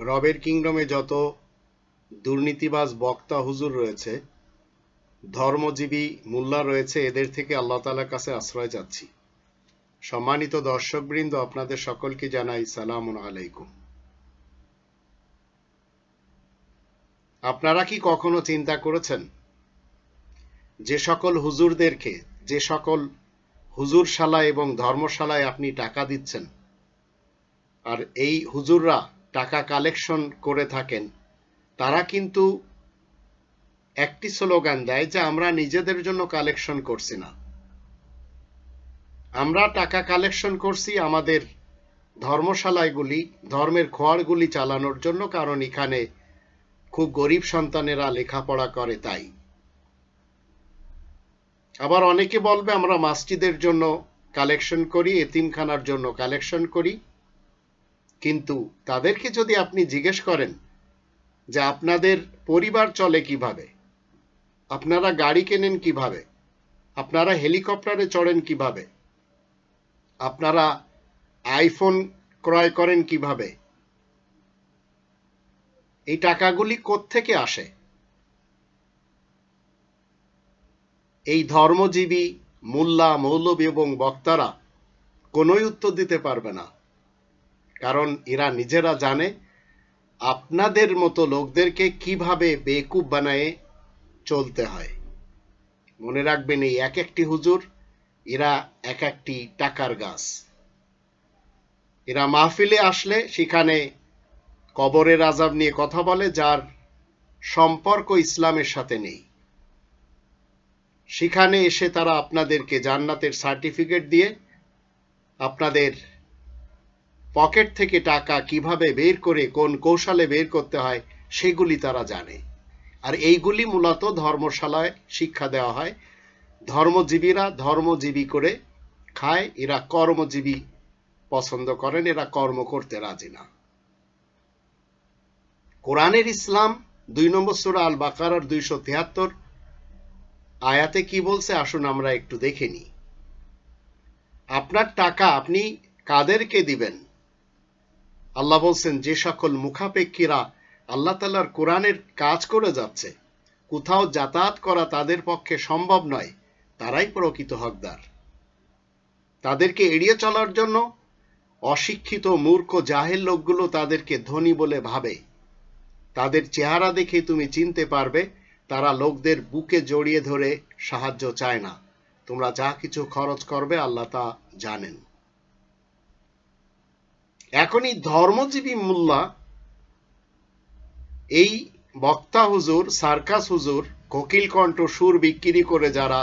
রবের কিংডমে যত দুর্নীতিবাজ বক্তা হুজুর রয়েছে, ধর্মজীবী মোল্লা রয়েছে, এদের থেকে আল্লাহ তালার কাছে আশ্রয় চাচ্ছি। সম্মানিত দর্শকবৃন্দ, আপনাদের সকলকে জানাই সালাম আলাইকুম। আপনারা কি কখনো চিন্তা করেছেন যে সকল হুজুরদেরকে, যে সকল হুজুরশালায় এবং ধর্মশালায় আপনি টাকা দিচ্ছেন? আর এই হুজুররা টাকা কালেকশন করে থাকেন। তারা কিন্তু একটি স্লোগান দেয় যে, আমরা নিজেদের জন্য কালেকশন করছি না। আমরা টাকা কালেকশন করছি আমাদের ধর্মশালায়গুলি ধর্মের খোয়ারগুলি চালানোর জন্য, কারণ এখানে খুব গরিব সন্তানেরা লেখাপড়া করে তাই। আবার অনেকে বলবে, আমরা মাসজিদের জন্য কালেকশন করি, এতিমখানার জন্য কালেকশন করি। কিন্তু তাদেরকে যদি আপনি জিজ্ঞেস করেন যে আপনাদের পরিবার চলে কীভাবে, আপনারা গাড়ি কেনেন কীভাবে, আপনারা হেলিকপ্টারে চড়েন কীভাবে, আপনারা আইফোন ক্রয় করেন কীভাবে, এই টাকাগুলি থেকে আসে? এই ধর্মজীবী, মোল্লা, মৌলবী এবং বক্তারা কোনোই উত্তর দিতে পারবে না। কারণ এরা নিজেরা জানে আপনাদের মতো লোকদেরকে কীভাবে বেকুব বানায় চলতে হয়। মনে রাখবেন এই এক একটি হুজুর, এরা এক একটি টাকার গাছ। এরা মাহফিলে আসলে সেখানে কবরের আজাব নিয়ে কথা বলে, যার সম্পর্ক ইসলামের সাথে নেই। সেখানে এসে তারা আপনাদেরকে জান্নাতের সার্টিফিকেট দিয়ে আপনাদের পকেট থেকে টাকা কীভাবে বের করে, কোন কৌশলে বের করতে হয়, সেগুলি তারা জানে। আর এইগুলি মূলত ধর্মশালায় শিক্ষা দেওয়া হয়। ধর্মজীবীরা ধর্মজীবী করে খায়, এরা কর্মজীবী পছন্দ করেন, এরা কর্ম করতে রাজি না। কোরআনের ইসলাম দুই নম্বর সুরা আল বাকার দুইশো তিয়াত্তর আয়াতে কি বলছে? আসুন আমরা একটু দেখে নিই। আপনার টাকা আপনি কাদেরকে দিবেন? আল্লাহ বলছেন, যে সকল মুখাপেক্ষীরা আল্লাহ তাল্লার কোরআনের কাজ করে যাচ্ছে, কোথাও যাতায়াত করা তাদের পক্ষে সম্ভব নয়, তারাই প্রকৃত হকদার। তাদেরকে এড়িয়ে চলার জন্য অশিক্ষিত, মূর্খ জাহের লোকগুলো তাদেরকে ধনী বলে ভাবে। তাদের চেহারা দেখে তুমি চিনতে পারবে, তারা লোকদের বুকে জড়িয়ে ধরে সাহায্য চায় না। তোমরা যা কিছু খরচ করবে আল্লাহ তা জানেন। এখনই ধর্মজীবী মোল্লা, এই বক্তা হুজুর, সার্কাস হুজুর, কোকিল কণ্ঠ সুর বিক্রি করে যারা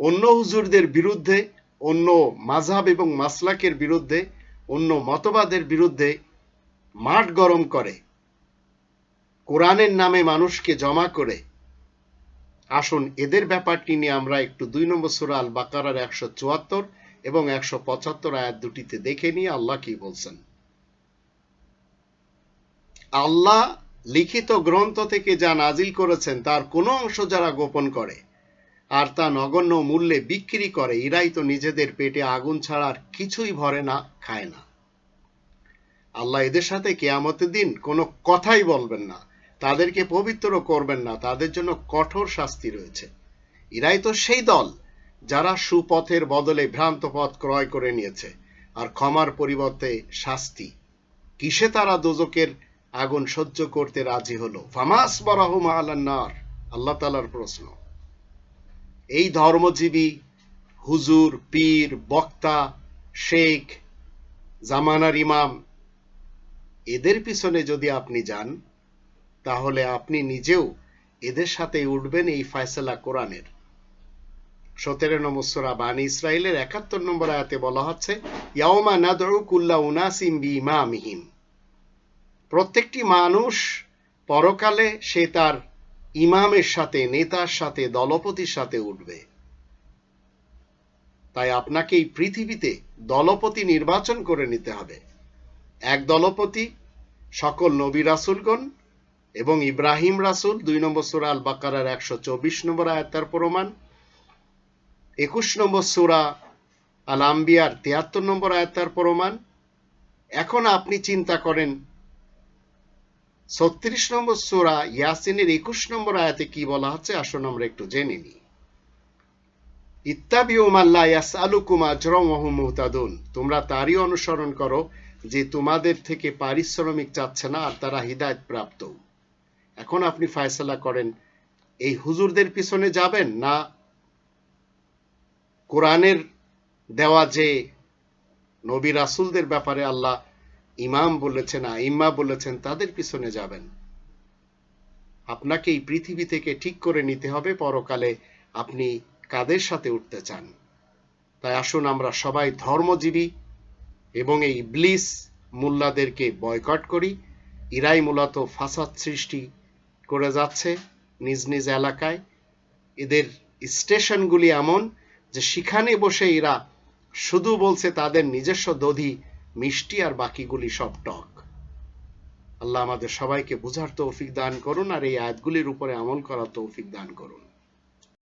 অন্য হুজুরদের বিরুদ্ধে, অন্য মাঝহাব এবং মাসলাকের বিরুদ্ধে, অন্য মতবাদের বিরুদ্ধে মাঠ গরম করে, কোরআনের নামে মানুষকে জমা করে, আসুন এদের ব্যাপারটি নিয়ে আমরা একটু দুই নম্বর সুরা আল বাকারার একশো চুয়াত্তর এবং একশো পঁচাত্তর আয়াত দুটিতে দেখে নিয়ে আল্লাহ কি বলছেন? আল্লাহ লিখিত গ্রন্থ থেকে যা নাজিল করেছেন, তার কোনো অংশ যারা গোপন করে আর তা নগণ্য মূল্যে বিক্রি করে, এরাই তো নিজেদের পেটে আগুন ছাড়ার কিছুই ভরে না, খায় না। আল্লাহ এদের সাথে কেয়ামতের দিন কোনো কথাই বলবেন না, তাদেরকে পবিত্র করবেন না, তাদের জন্য কঠোর শাস্তি রয়েছে। এরাই তো সেই দল যারা সুপথের বদলে ভ্রান্ত পথ ক্রয় করে নিয়েছে আর ক্ষমার পরিবর্তে শাস্তি, কিসে তারা দোজকের আগুন সহ্য করতে রাজি হলো? ফামাস বরাহম আল্লাহ আল্লাহ তালার প্রশ্ন। এই ধর্মজীবী, হুজুর, পীর, বক্তা, শেখ, জামানার ইমাম, এদের পিছনে যদি আপনি যান, তাহলে আপনি নিজেও এদের সাথে উঠবেন এই ফয়সলা কোরআনের। সতেরো নম্বর সোরা বানি ইসরায়েলের একাত্তর নম্বর আয়াতে বলা হচ্ছে ইয়াওমা নাদউ কুল্লা উনাসিম বিইমামিহিম। প্রত্যেকটি মানুষ পরকালে সে তার ইমামের সাথে, নেতার সাথে, দলপতির সাথে উঠবে। তাই আপনাকে এই পৃথিবীতে দলপতি নির্বাচন করে নিতে হবে। এক দলপতি সকল নবী রাসুলগণ এবং ইব্রাহিম রাসুল, দুই নম্বর সুরা আল বাকারার একশো চব্বিশ নম্বর আয়াতার প্রমাণ। একুশ নম্বর সুরা আল আম্বিয়ার তিয়াত্তর নম্বর আয়াতার প্রমাণ। এখন আপনি চিন্তা করেন, ছত্রিশ নম্বর সুরা ইয়াসিনের একুশ নম্বর আয়াতে কি বলা হচ্ছে? আসুন আমরা একটু জেনে নিই। মুহতাদুন। তোমরা তারই অনুসরণ করো যে তোমাদের থেকে পারিশ্রমিক চাচ্ছে না আর তারা হিদায়ত প্রাপ্ত। এখন আপনি ফয়সালা করেন, এই হুজুরদের পিছনে যাবেন না কোরআনের দেওয়া যে নবী রাসুলদের ব্যাপারে আল্লাহ ইমাম বলেছেন, আইম্মা বলেছেন, তাদের পিছনে যাবেন। আপনাকে এই পৃথিবী থেকে ঠিক করে নিতে হবে, পরকালে আপনি কাদের সাথে উঠতে চান? তাই আসুন আমরা সবাই ধর্মজীবী এবং এই ইবলিস মোল্লাদেরকে বয়কট করি। ইরাই মূলত ফাসাদ সৃষ্টি করে যাচ্ছে নিজ নিজ এলাকায়। এদের স্টেশনগুলি এমন যে সেখানে বসে এরা শুধু বলছে তাদের নিজস্ব দধি, মিষ্টি আর বাকিগুলি সব টক। আল্লাহ আমাদের সবাইকে বুঝার তৌফিক দান করুন আর এই আয়াতগুলির উপরে আমল করার তৌফিক দান করুন।